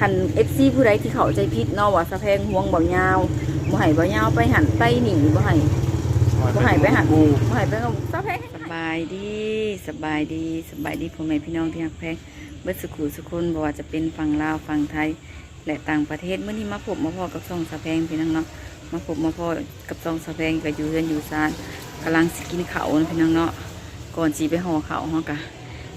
คัน FC ผู้ใดที่เข้าใจผิดเนาะว่าสะแพงห่วงบ่ยาวบ่ให้บ่ยาวไปหันไปหนีบ่ให้บ่ให้ไปหันกูบ่ให้ไปเอาสะแพงสบายดีสบายดีสบายดีพ่อแม่พี่น้องที่รักแพงเบิดสุขุสุคนบ่ว่าจะเป็นฝั่งลาวฝั่งไทย และต่างประเทศเมื่อนี้มาพบมาพอกับซองสะแพงพี่น้องเนาะมาพบมาพอกับซองสะแพงก็อยู่เรือนอยู่ซานกำลังสิกินข้าวนะพี่น้องเนาะก่อนสิไปห่อข้าวเฮากะ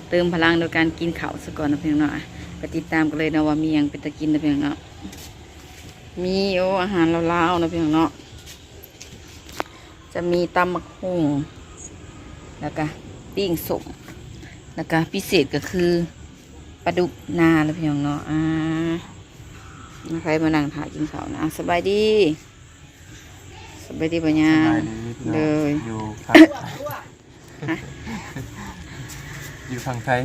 เติมพลังโดยการกินข้าวซะก่อนนะพี่น้องเนาะอะ ไปติดตามกันเลยนะว่ามีหยังเป็นตะกินนะพี่น้องเนาะมีโอ้อาหารลาวๆนะพี่น้องเนาะจะมีตำมักหุ่งแล้วก็ปิ้งสมแล้วก็พิเศษก็คือปลาดุกนาแล้วพี่น้องเนาะอ่ามาใครมานั่งถ่ายกินข้าวนะอะสบายดีสบายดีปัญญาสบายดีพี่น้องเลยอยู่ฝั่งฮะอยู่ฝั่งไทย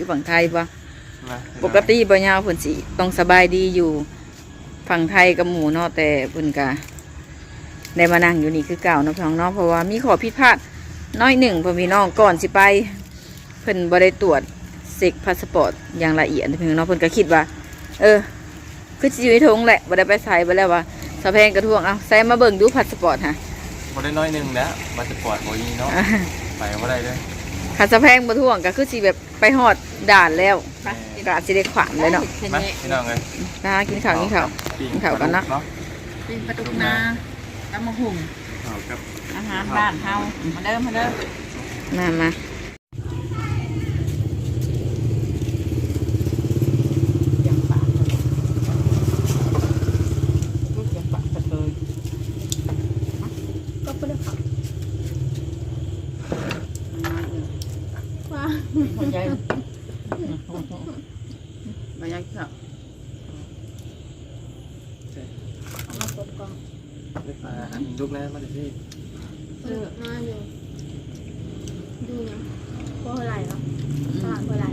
อยู่ฝั่งไทยปะมาปกติปัญญาเพิ่นสิต้องสบายดีอยู่ฝั่งไทยกับหมูเนาะแต่เพิ่นกะได้มานั่งอยู่นี่คือเก่าเนาะพี่น้องเนาะเพราะว่ามีขอผิดพลาดน้อยหนึ่งพ่อพี่น้องก่อนสิไป เพิ่นบ่ได้ตรวจเซ็กพาสปอร์ตอย่างละเอียดนะพี่น้องเนาะเพิ่นก็คิดว่า เออ คือสิอยู่ในถุงแหละบ่ได้ไปใส่บ่แล้วว่าสะแพงกระท่วงเอาใส่มาเบิ่งดูพาสปอร์ตฮะบ่ได้น้อยหนึงแล้วมาจะปล่อยบ่ยีเนาะไปบ่ได้เลย ขัดสะแพงมาท่วงก็คือสิแบบไปหอดด่านแล้วด่านสิได้ขวางเลยเนาะมาพี่น้องเลยนะกินข้าวกินข้าวปิ้งกินข้าวกันเนาะเนาะเป็นปลาดุกนาตำมะหุ่งข้าวกับอาหารบ้านเฮามาเด้อมาเด้อมามาอย่างปากลูกอย่างปากกระเทย ก็ไม่ได้ขับ มาเออ ว่า หัวใจมายังข้าวเอามาปกกองได้ปลาอันลูกแน่มาดิพี่เออมาอยู่ดูยังเพราะอะไรเนาะตลาดเพราะอะไร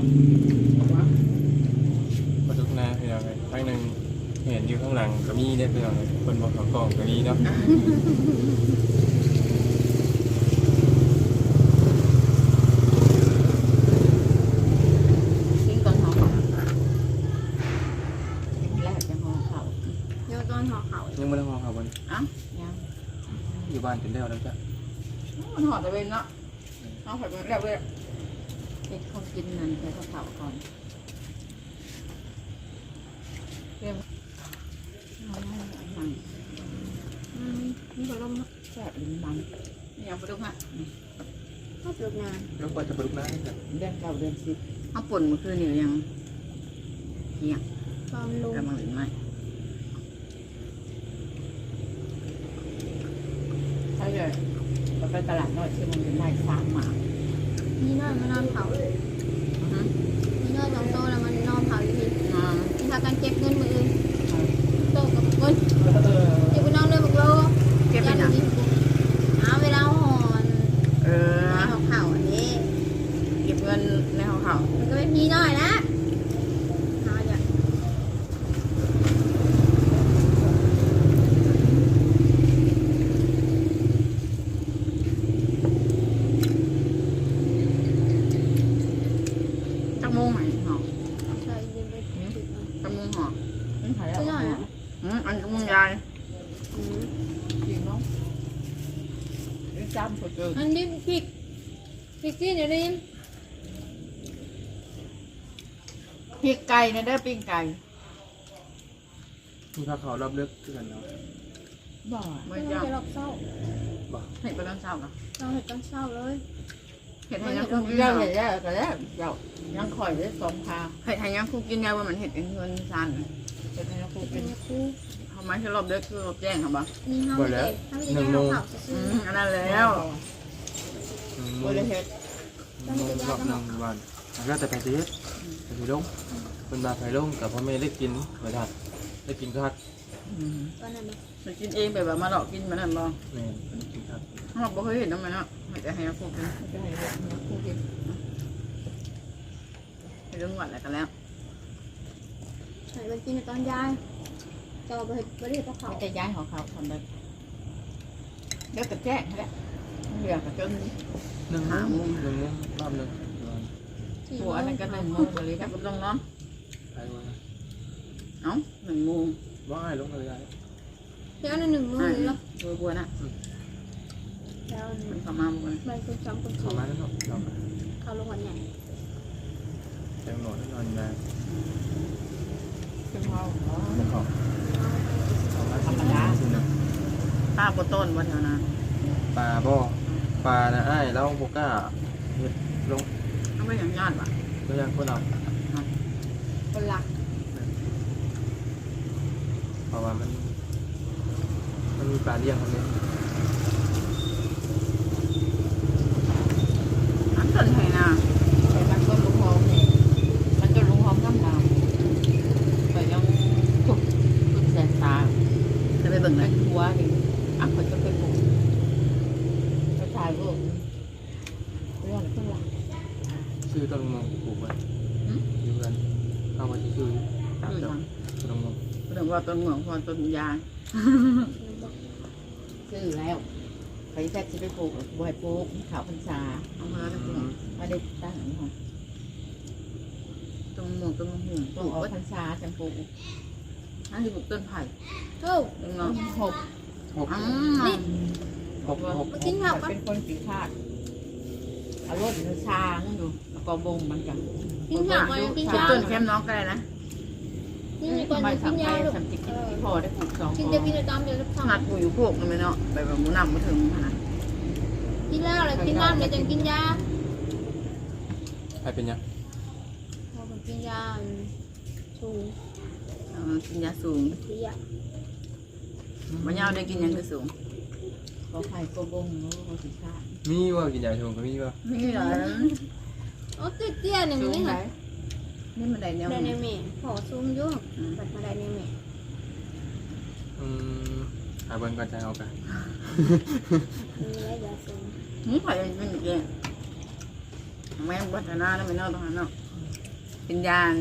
ปลาลูกแน่พี่น้องเลยข้างหนึ่งเห็นอยู่ข้างหลังก็มีได้พี่น้องเลยคนบอกเขากล่องก็มีเนาะ กินก่อนหอมข้าวแล้วจะหอมข้าว เดี๋ยวต อนห่อเขายังไม่ได้มองเขาบนอะยังอยู่บ้านจนได้แล้วจ้ะมันหอดตะเวนเนาะเอาผัดไปแล้วเว้ยเด็กเขากินนั่นใส่ข้าวเผาก่อนเรียมเอาให้อันนั้นอืมนี่ก็ร่มแซ่บลิ้นบังนี่เอาไปดูฮะชอบปลูกงานแล้วก็จะปลาลูกแน่จ้ะเดือนเก้าเดือนสิบเอาป่นเมื่อคืนนี่ยังเที่ยงตอนลงกำลังหรือไม่ใช่ เลยเราไปตลาดน้อยที่มันเป็นไร่สามหมา นี่น่ามานอนเผา อือฮึ นี่น้อยสองโตแล้วมันนอนเผาอยู่ที่ อ่า นี่พากันเก็บเงินมืออื่นโตกับคน เออ เก็บไปนอนด้วยบุกโล เก็บไปหนัง เอาเวลาห่อน เออ ในห่อเข่าอันนี้ เก็บเงินในห้องเขา มันก็ไม่พีน้อยนะเอาอย่าง จักโมงไหมหอ ใส่เย็นไปติดมัน จักโมงหออืมหายแล้ว ไม่ได้ อะอืมอันจักโมงยายอืมจริงเนาะนี่จำสดเจออันนี้พริกพริกที่เดี๋ยวนี้พริกไก่นะเด้อปิ้งไก่มีผ้าขาวรอบเลือกคือกันเนาะบ่ไม่ไม่ยาใช่หรอกเศร้าเห็ดไปตอนเช้ากันเราเห็ดกันเศร้าเลยเห็ดให้ยังคุกกินยาเห็ดยาแต่แล้วเจ้ายังคอยได้สองพาเห็ดให้ยังคุกกินยาว่ามันเห็ดเองเงินซัน เห็ดให้ยังคุกกิเป็นนคู่ทำไมคือรอบเด็กคือรอบแจ้งครับบ่นี่ห้าไม่ได้ถ้าไม่ได้ห้าเผาอืซื้อมอันนั้นแล้วอืมบริเฮ็ดรอบหนึงบ้านแล้วแต่ไปสิเฮ็ดไปสิลงเป็นบาไปลงกับพ่อแม่ได้กินไว้ทัดได้กินคัดตอนนั้นมันกินเองไปแบบมาหลอกกินมันนั่นบ่แม่นกินคัดเราบ่เคยเห็นน้ำมันเนาะมันจะให้ยังคุกกินจะให้ยังคุกกินให้เรื่องหวัดอะไรกันแล้ว ใส่ไปกินในตอนยายจะเอาไปบริเวณเผาเขาจะย้ายของเขาทำได้เดี๋ยวกระแจ้งแหละเหลือกระจนหนึ่งหาโมงหนึ่งโมงรอบหนึ่งที่หัวอันนั้นก็หนึ่งโมงเลยครับก็ต้องนอนไปวันนะเอ้าหนึ่งโมงว่าให้ลงเลยได้เดี๋ยวหนึ่งมือเลยเหรอบัวบัวน่ะแล้วมันเข้ามาบัวใบคุณสองคนขอสี่มาแล้วเนาะเราไปเขาลงวันใหญ่แตงโมแน่นอนนะขึ้นห้องจะขอขอมา ธรรมดาป้าบต้นวันเดียวนะปลาบ่ปลานะไอ้เราโบก้าเห็ดลงเอาไม่อย่างญาติว่ะก็ยังคนเอาคนหลักเพราะว่ามัน มันมีปลาเลี้ยงคนนี้อันต้นไห้น่ะแต่มันต้นลุงหอมนี่มันต้นลุงหอมน้ำดำแต่ยังถูกถูกแสนตาจะไปเบิ่งเลยหัวดิอะคนจะไปปลูกไปถ่ายรูปเรื่องขึ้นหลัง ชื่อต้นมงปลูกไว้ หืม อยู่กันเอาไว้ที่ชื่อตาม คือ เจ้า ยัง ต้นมง เรื่องว่า ต้นเหมืองพอต้นยางซื้อแล้วไปแท็กซี่ไปปลูกบอยปลูกขาวพรรษาเอามาแล้วปลูกไม่ได้ตั้งหรอกต้นหมวกต้นมะฮุ่งปปลูลูกกเอาไว้พรรษาจังปลูกอันนี้ปลูกต้นไผ่โอ้ต้นต้เนาะนหกหกอืนี่มหกหกมากินข้าวกันเป็นคนปีคาดเอารถเนื้อชานั่นดูแล้วก็บงมันกันกินข้าวก่อนกินปลูกข้าวต้นแคมน้องก็ได้นะ กินก่อนไม่กิสั่นงไปยาลูกสั่งจะกินที่พอได้ปลูกสองกินพอจะกินตามเดี๋ยวจะงัดปูอยู่พวกนั่นไหมเนาะไปแบบหมูนำมาถึงขนาดกินแล้วอะไรกินน้ำเดี๋ยวจะกินยาใครเป็นยังพอกินยาสูงเออกินยาสูงเสียวันยาวได้กินหยังคือสูงเขาไข่ก็บงแล้วก็ปีคาดมีว่ากินยาชงก็มีว่านี่เหรอโอ้เตี้ยๆหนึ่งสูงนี่ไหมค่ะ นี่มันได้แนวได้ในนี้เมฆขอซูมยุ่งบัดมาได้ในเมฆอืมหาเบิ่งก่อนจะเอากันมีอะไรยาสูงหมูไผ่เป็นอย่างเงี้ยแม่งวัฒนาแล้วไม่เนาะตรงนั้นเนาะเป็นยาน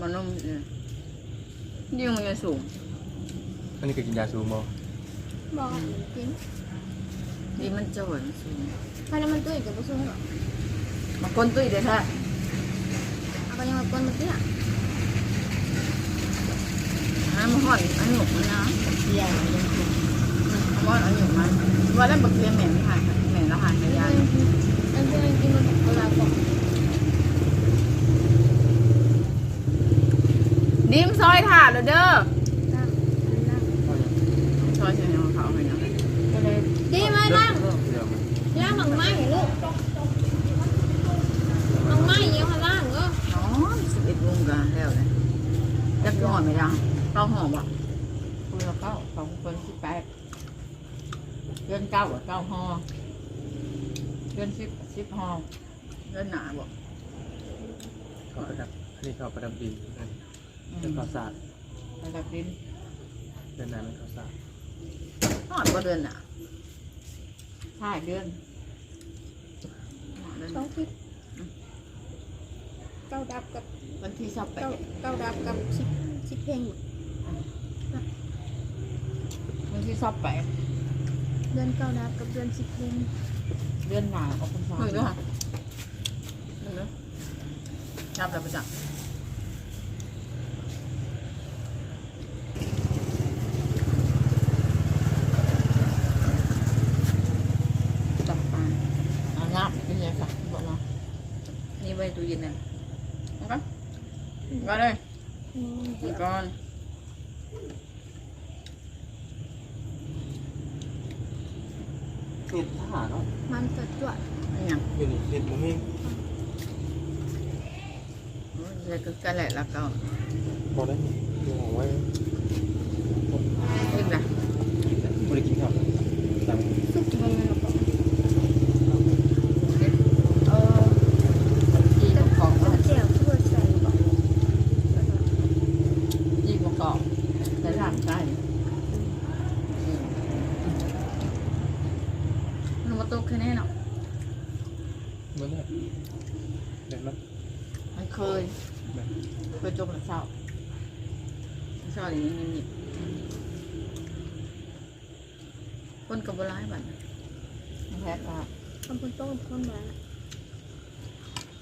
มันนุ่มเลยยิ่งมันจะสูงอันนี้ก็กินยาสูบบ่บอกกินนี่มันจะหวนสูงภายในมันตุ้ยกับผสมก่อนมาก้นตุ้ยเด้อท่า เอาไปยังมาก้นมันเตี้ยอันมันห่อนอันหนุกมันนะเที่ยงยังปลูกเพราะว่าอันหนุกมันว่าแล้วบักเทียแม่ไม่หายแม่ละหายในยานอันที่มันกินมันเอาลาก่อนดิมซอยถาดเด้อนั่งนั่งซอยเสียงเขาให้นะก็เลยดีไหมนั่งเดี๋ยวย่างหมังไม้เหรอลูกหมังไม้เยี่ยมข้างล่างเหรอ อ๋อสิบเอ็ดโมงกันแล้วเลยจะ หอมไหมยังต้องหอมอะคนละเก้าสองคนสิบแปดเดือนเก้าเก้าห่อเดือนสิบสิบห่อเล่นหนาบ่เขาประดับอันนี้เขาประดับดินอันนี้อืเป็นมข้าวสารระดับดินเดือนหน้าเป็นข้าวสารหอดก็เดินหนาห้าเดือนสองทิศเก้าดับกับวันที่ชอบไปเก้าเก้าดับกับสิบ สิบเพลงวันที่ชอบไป เดือนเก้าดับกับเดือนสิบเพลงเดือนหนาออกพรรษาเฮ้ยดูค่ะดูดูจับแล้วไปจับจับปลาเอาน้ำเป็นยังไงบอกเนาะนี่ไว้ตู้เย็นเนี่ยก็ก็เลย อืมก่อนเห็ดทหารเนาะมันสดจวดอันยังอยู่นี่เห็ดบ่มีจะคือกันแหละแล้วก็พอได้ดูของไว้ ขึ้นนะ กินนะบ่ได้กินข้าวตัง สุกมันเลยก่อน เออจีนกอก ต้องแก้วทั่วใส่ก่อน จีนกอกแต่ร่างกาย มันมา ตกแค่นี้เนาะเหมือนเนี่ยเด็ดมันมันเคยเคยจมหลังเศร้าชอบอย่างนี้นี่คนกับโบราณบัดแพ้ก็ทำเป็นต้มข้นมา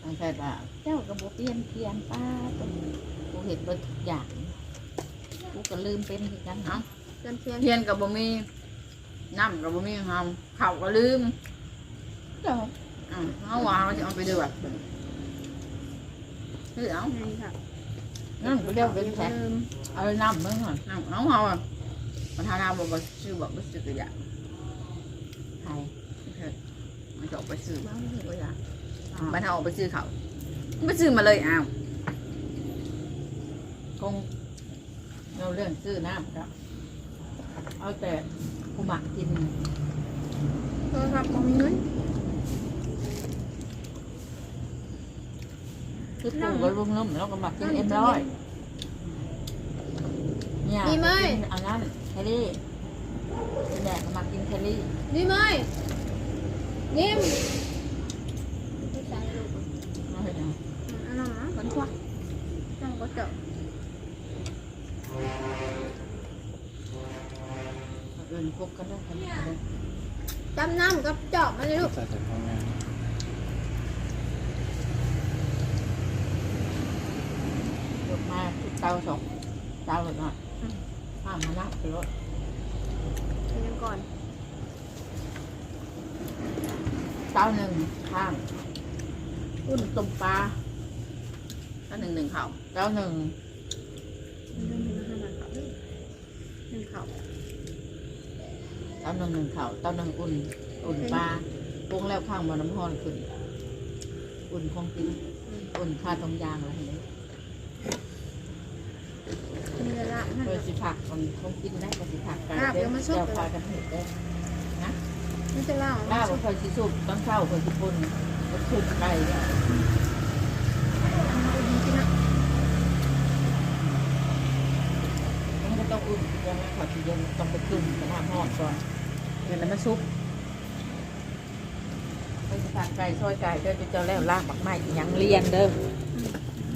อันแค่ว่าเจ้าก็บ่เปลี่ยนเปลี่ยนป้าตัวกูเห็นเบิดทุกอย่างกูก็ลืมเป็นคือกันเนาะเกินเพียงเพียนกับบ่มี น้ำกับบ่มีเฮาข้าวก็ลืมเจ้าอ่าเฮาว่าเราจะเอาไปเดือดคือเอาไงค่ะนั่นก็เรียกเป็นแพ็คลืมเอาน้ำมึงก่อนน้ำเอาเฮาอะประธานาบ่บ่ซื้อบ่บ่ซื้อก็อยากไข่มันจะออกไปซื้อบ้างเลยก็อยากอ่าบ้านเฮาออกไปซื้อเขาไปซื้อมาเลยอ้าวคงเราเรื่องซื้อน้ำก็เอาแต่ ผู้หมักกินโทรศัพท์ของมีเงินคือปูก็รุ่มนุ่มแล้วก็หมักกินเอ็มร้อยเนี่ยกินอันนั้นแคลรี่แดกก็หมักกินแคลรี่นี่ไหมนิ่มไม่ใช่ลูก เอาไปเอา อันนั้นนะคนควักจังก็เจาะ เอาเอื่น พบกันได้กันเลยจำน้ำกับเจาะมาเลยลูกใส่แต่พ่อแม่ยกมาทุกเตาสองเตาเลยนะข้ามมานับไปรถไปยังก่อนเตาหนึ่งข้างอุ่นต้มปลาก็หนึ่งหนึ่งเขาเตาหนึ่ง หนึ่งเขา เตาหนึ่งหนึ่งเข่าเตาหนึ่งอุ่น อุ่นปลาปรุงแล้วข้างบนน้ำห้อนขึ้น อุ่นคงกินอุ่นข้าตรงยางอะไรนี้มีเวลาโดยสิผักมันคงกินได้ก็สิผักไก่อะเดี๋เด้ยวมันสุกเจ้าพากันเห็ดได้ไม่จะเล่าล่าบคอยสิสุกต้องเข้าคอยสิปุ่นก็สุกไก่เนี่ยกินนะมันก็ต้องอุ่นยังไม่ขอทีเย็นต้องไปกลุ่มกระทำห้อนก่อน เดี๋ยวแล้วมันสุกไปสิผักไก่ซอยไก่เด้อจะเจ้าแล้วลากหมักไม้อีหยังเลียนเด้อ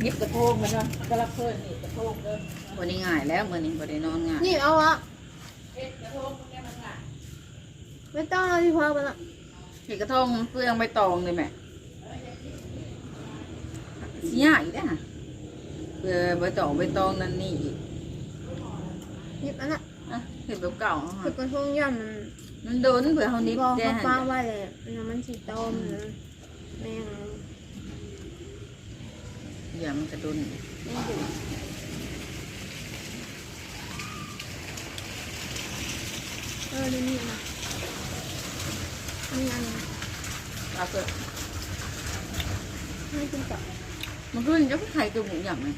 ยิบกระโทงมันเนาะก็รับเพิ่นนี่กระโทงเด้อวันนี้ง่ายแล้ววันนี้บ่ได้นอนง่ายนี่เอาอะเอ็ดกระโทงมันแค่มันง่ายไม่ต้องเอาที่พอไปละเห็ดกระทงเปลืองใบตองเลยแม่สิยากอีกนะเปลืองใบตองใบตองนั่นนี่อีกหยิบอันน่ะอะเห็ดแบบเก่าคือกระทงย่ำมัน มันโดนเผื่อเขานิบบอกแจ้เขางฟ้าไว้เลยน้ำมันสีต้มนะแม่งอย่ามันกระโดนแม่งอยู่เออดูนี่นะอันนี้อันนี้เอาเกิดให้กินต่อมันขึ้นจะไข่ตัวหมูหยำไหม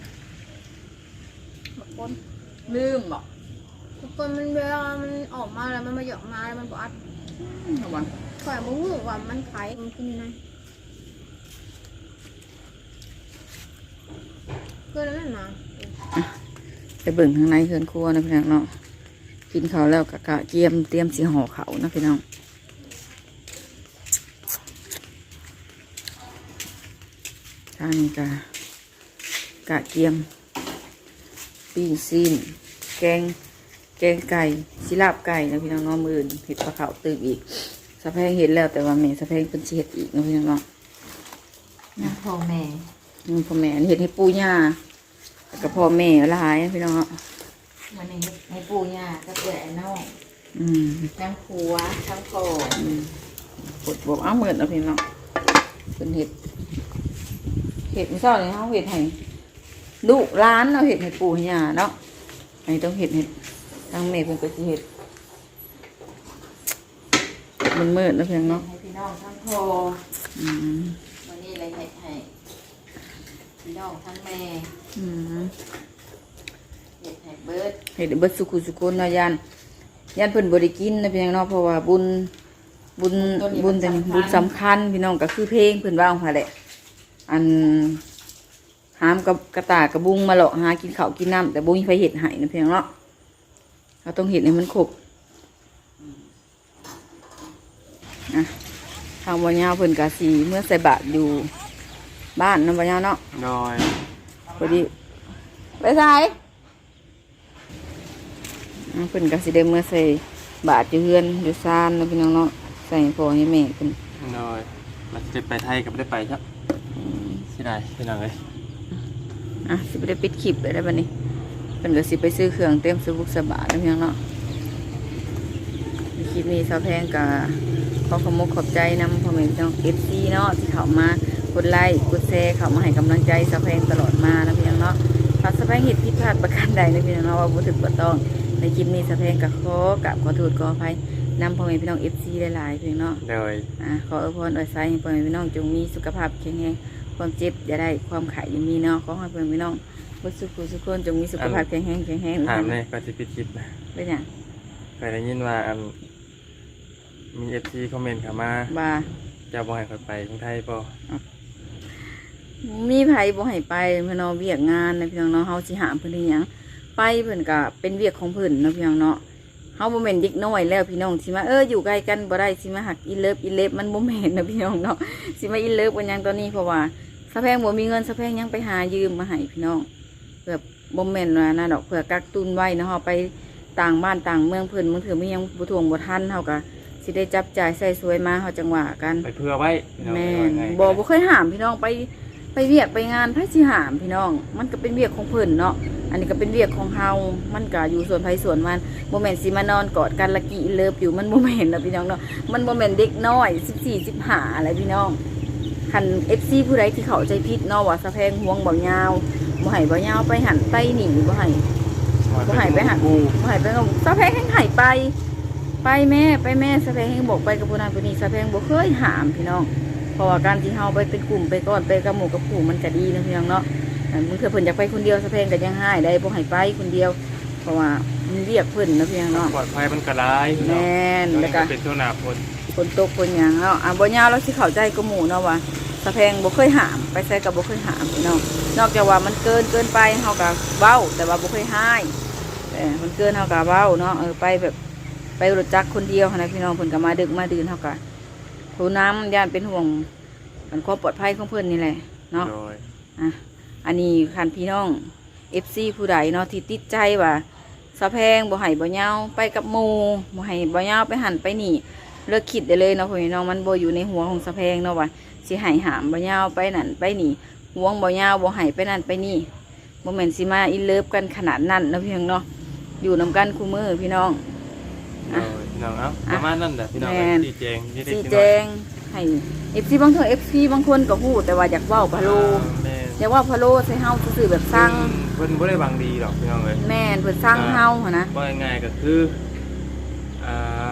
บางคนลืมบอกบาง คนมันเวลามันออกมาแล้วมันมาหยอกมาแล้วมันก็อัดระวังข่อยมึงหูว่ามันไข่มันกินยังไงเกินแล้วแม่มาไปเบิ่งข้างในเคือนครัวนะพี่น้องเนาะกินข้าวแล้วกะกะเกียมเตรียมสีห่อเขาวนะพี่น้องทางนี้กะกะเกียมปิ้งซีนแกง แกงไก่สิลาบไก่นะพี่น้องเน้องมืออื่นเห็ดปลาขาวตื่นอีกสะแพงเห็นแล้วแต่ว่าแม่สะแพงเป็นสิเห็ดอีกนะพี่น้องเนาะนะพ่อแม่อืมพ่อแม่อันนี้เห็ดให้ปู่ย่าแล้วก็พ่อแม่หลายนะพี่น้องเนาะมันให้ให้ปู่ย่าก็เกิดไอ้น้องอืมทั้งผัวทั้งพ่ออืมปวดบวกเอาเหมือนเอาพี่น้องเป็นเห็ดเห็ดไม่ชอบเลยเขาเห็ดให้ลูกร้านเราเห็ดให้ปู่ให้ย่าเนาะอันนี้ต้องเห็ดเห็ดทางเมย์เป็นก็จะเห็ดมันมืดแล้วเพียงเนาะให้พี่น้องทั้งพ่ออืมวันนี้เลยให้ให้พี่น้องทั้งแม่อืมเฮ็ดให้เบิดเห็ดเบิดสุขุสุกุนเนาะยันยันเพิ่นบริกินนะเพียงเนาะเพราะว่าบุญบุญบุญแต่นี่บุญสำคัญ พี่น้องก็คือเพลงเพิ่นว่าของค่ะแหละอันหามกับกระตากระบุงมาหลอกหากินข้าวกินน้ำแต่บุญไฟเห็ดใหายนะเพียงเนาะ เราต้องเห็ดให้มันครบอะทางวันยาวเพิ่นกาสีเมื่อใส่บาตรอยู่บ้านนะวันยาวเนาะดอยพอดีไปใส่อะเพิ่นกาสีได้เมื่อใส่บาตรอยู่เฮือนอยู่ซานนะพี่น้องเนาะใส่พ่อให้แม่เพิ่นดอยมันจะไปไทยกับไม่ได้ไปครับอืมสิได้พี่น้องเลยอะสิไปได้ปิดคลิปเลยได้บัดนี้ เพิ่นก็สิไปซื้อเครื่องเต็มสบุกสบายแล้วเพียงเนาะในคลิปนี้สาวแพงก็ขอขอบมกขอบใจนำพ่อแม่พี่น้อง FC เนาะที่เข้ามากดไลค์กดแชร์เข้ามาให้กำลังใจสาวแพงตลอดมานะเพียงเนาะถ้าสาวแพงเห็นผิดพลาดประการใดนะเพียงเนาะว่าบ่ถูกบ่ต้องในคลิปนี้สาวแพงก็ขอกราบขอโทษขออภัยนำพ่อแม่พี่น้อง FC หลายๆเพียงเนาะโดยอ่าขออวยพรอวยไซให้พ่อแม่พี่น้องจงมีสุขภาพแข็งแรงความเจ็บอย่าได้ความไข่อย่ามีเนาะขอให้พ่อแม่พี่น้อง บุสุขุสุขคนจงมีสุขภาพแข็งแรงแข็งแรงถามเลยก็จะปิดคลิปนะเป็นอย่างเคยได้ยินว่าอันมีเอฟซีคอมเมนต์เข้ามาบาเจะบ่ให้คนไปกรุงไทยป่มีไผบ่ให้ไปพี่น้องเวียกงานนะพี่น้องเนาะเฮาสิหามเพิ่นได้หยังไปเพิ่นก็เป็นเวียกของเพิ่นเนาะพี่น้องเนาะเฮาบ่แม่นเด็กน้อยแล้วพี่น้องสิมาเอออยู่ใกล้กันบ่ได้สิมาหักอีเลิฟอีเลิฟมันบ่แม่นนะพี่น้องเนาะสิมาอีเลิฟกันหยังตอนนี้เพราะว่าสะแพงบ่มีเงินสะแพงยังไปหายืมมาให้พี่น้องเพื่อบ่แม่นว่านั่นดอกเพื่อกักตุนไว้เนาะเฮาไปต่างบ้านต่างเมืองเพิ่นมึงถือมียังบ่ทวงบ่ทันเฮาก็สิได้จับจ่ายใส่สวยมาเฮาจังหวะกันไปเพื่อไว้พี่น้องแม่ว่านไงบ่บ่เคยหามพี่น้องไปไปเวียกไปงานไผสิหามพี่น้อง มันก็เป็นเวียกของเพิ่นเนาะอันนี้ก็เป็นเวียกของเฮามันก็อยู่ส่วนไผส่วนมันบ่แม่นสิมานอนกอดกันละกี่เลิฟอยู่มันบ่แม่นนะพี่น้องเนาะมันบ่แม่นเด็กน้อย14 15อะไรพี่น้อง คัน FC ผู้ใดที่เข้าใจผิดเนาะว่าสะแพงห่วงบ่ยาวบ่ให้บ่ยาวไปหันไปหนีบ่ให้บ่ให้ไปหากูบ่ให้ไปงสะแพงแห่งให้ไป ไปแม่ไปแม่สะแพงแห่งบอกไปกับผู้นั้นผู้นี้สะแพงบ่เคยหามพี่น้องเพราะว่าการที่เฮาไปเป็นกลุ่มไปก่อนไปกับหมู่กับผู้มันก็ดีนะพี่น้องเนาะอันมึงคือเพิ่นอยากไปคนเดียวสะเพงก็ยังให้ได้บ่ให้ไปคนเดียว เพราะว่ามัน เรียกเพิ่นนะพี่น้องเนาะปลอดภัยมันกระไรพี่น้องแม่นตอนแล้นี้วก็ก็เป็นช่วงหน้าฝนฝนตกฝนหยังเนาะอะบ่ยาวเราสิเข้าใจกับหมู่เนาะว่าสะเพงบ่เคยหาม ไปใส่ก็บ่เคยหามพี่น้องนอกจากว่ามันเกินเกินไปเฮาก็เว้า แต่ว่าบ่เคยให้แต่มันเกินเฮาก็เว้าเนาะเออไปแบบไปรถจักรคนเดียวหั้นนะพี่น้องเพิ่นก็มาดึกมาดื่นเฮาก็โทรน้ำย่านเป็นห่วงมันความปลอดภัยของเพิ่นนี่แหละเนาะโดยอะอันนี้คันพี่น้อง FC ผู้ใดเนาะที่ติดใจว่า สะแพงบ่ให้บ่ยาวไปกับหมู่บ่ให้บ่ยาวไปหันไปนี่เลิกคิดได้เลยเนาะพี่น้องมันบ่อยู่ในหัวของสะแพงเนาะว่าสิให้หามบ่ยาวไปนั่นไปนี่ห่วงบ่ยาวบ่ให้ไปนั่นไปนี่บ่แม่นสิมาอินเลิฟกันขนาดนั้นเนาะพี่น้องเนาะอยู่นํกันคู่มือพี่น้องโดยพี่น้องเอ้าประมาณนั้นแหละพี่น้องแม่นชี้แจงที่ได้สีที่แจน้อยงให้ FC บางเทื่อ FC บางคนก็ฮู้แต่ว่าอยากเว้าพะโล แม่อยากเว่าพะโลใส่เฮาซื่อๆแบบสั่ง เพิ่นบ่ได้หวังดีหรอกพี่น้องเอ้ยแม่นเพิ่นสั่งเฮาหั่นนะ ว่าง่ายๆก็คืออ่า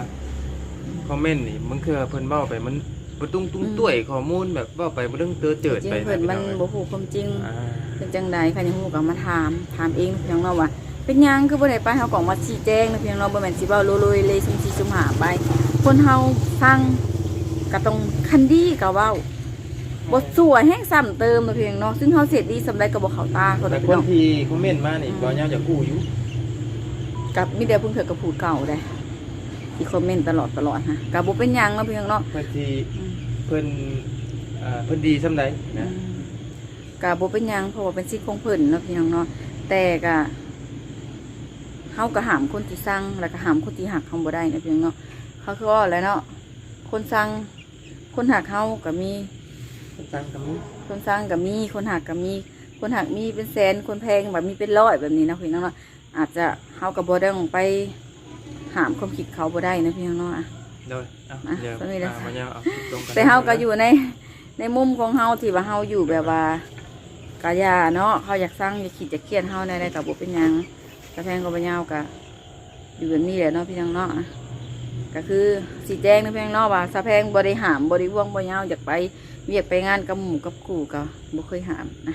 คอมเมนต์นี่มันคือเพิ่นเว้าไปมันบ่ตุ้งตุ้งตุ้ยข้อมูลแบบเว้าไปบ่เรื่องเตอเจิดจริงไปเพิ่นมันพี่บ่องฮู้ความจริงเอ้ยอ่าเป็นจังใดค่ะยังฮู้ก็มาถามถามเองเพียงเนาะว่า เป็นหยังคือบ่ได้ไปเฮาก็มาชี้แจงนะเพียงเนาะบ่แม่นสิเว้าโลยๆเลยซุ่มสี่ซุ่มหาไป คนเฮาสั่งก็ต้องคันดีก็เว้า บ่สวยแฮงซ้ำเติมนะเพียงเนาะซึ่งเฮาเสร็จดีสำาใดก็บ่เข้าตาเขาแต่ดอกคพี่นน้องที่คอมเมนต์มานี่บ่ยาวจะกู้อยู่กับมีแต่เพิ่งเถือกับผู้เก่าได้ที่คอมเมนต์ตลอดตลอดฮะก็บ่เป็นหยังเนาะเพียงเนาะ เพิ่นที่อืมเพิ่นอ่าเพิ่นดีซำใดนะกะบ่เป็นหยังเพราะว่าเป็นสิทธิ์ของเพิ่นเนาะพี่น้องเนาะแต่กะเฮาก็ห้ามคนที่สั่งแล้วก็ห้ามคนที่หักเฮาบ่ได้นะพี่น้องเนาะเขาคือว่าแล้วเนาะคนสั่งคนหักเฮาก็มี ตั้งกับนี้คนสั่งก็มี คนหักก็มี คนหักมีเป็นแสน คนแพงแบบมีเป็นร้อยแบบนี้นะพี่น้องเนาะอาจจะเฮาก็บ่ได้ลงไปห้ามความคิดเขาบ่ได้นะพี่น้องเนาะอะ โดยเอาอะเดี๋ยวก็มีแล้ว อ่าบ่ยาวเอาตรงกันแต่เฮาก็อยู่ในในมุมของเฮาที่ว่าเฮาอยู่แบบว่ากะยาเนาะเขาอยากสร้างอยากคิดอยากเครียดเฮาในใดกับบ่เป็นหยังกระแพงก็บ่ยาวกะอยู่แบบนี้แหละเนาะพี่น้องเนาะอะก็คือสีแจ้งนะพี่น้องเนาะว่าสะแพงบ่ได้หามบ่ได้ว่วงบ่ยาวอยากไป เวียกไปงานกับหมู่กับคู่ก็บ่เคยหามนะ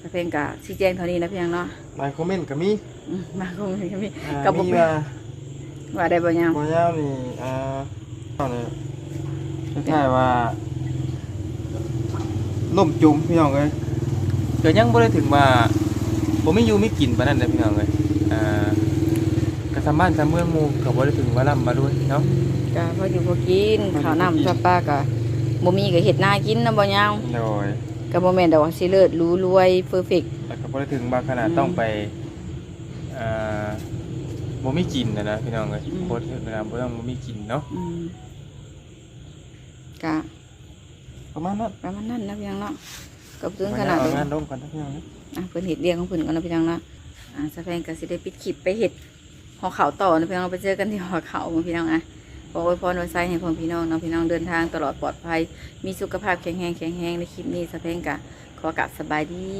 สะแพงกะสีแจ้งเท่านี้นะพี่น้องเนาะหลายคอมเมนต์ก็มีอืมมาคงมีอ่ากับบ่มีเป็นว่าว่าได้บ่ยาวบ่ยาวนี่อ่าเอาเนี่ยคล้ายๆว่าล่มจุ่มพี่น้องเอ้ยก็ยังบ่ได้ถึงว่าบ่มีอยู่มีกินปานนั้นเด้อพี่น้องเอ้ยอ่ากระสำบ้านสำเมืองหมู่ก็บ่ได้ถึงว่าร่ำมาด้วยเนาะ ก็พออยู่พอกินข้าวน้ำข้าวปลาก็ บ่มีก็เฮ็ดนากินนะบ่ยาวโดยก็บ่แม่นดอกว่าสิเลิศรู้รวยเพอร์เฟก แล้วก็บ่ได้ถึงบางขนาดอืมต้องไปอ่าบ่มีกินนะนะพี่น้องเอ้ยอืม โคตรเวลาบ่ต้องบ่มีกินเนาะอืมกะประมาณนั้นประมาณนั้นนะพี่น้องเนาะก็กับตึงขนาดเอาเลยงานร่มกันนะพี่น้องนะอะเพิ่นเห็ดเรียงของเพิ่นก่อนเนาะพี่น้องเนาะอ่าสะแพงก็สิได้ปิดคลิปไปเห็ดหอเขาต่อเนาะพี่น้องไปเจอกันที่หอเขาเนาะพี่น้องอะ ขออวยพรไว้ใส่ให้พ่อพี่น้องน้องพี่น้องเดินทางตลอดปลอดภัย มีสุขภาพแข็งแรงแข็งแรงในคลิปนี้สะเพงกะขอกลับสบายดี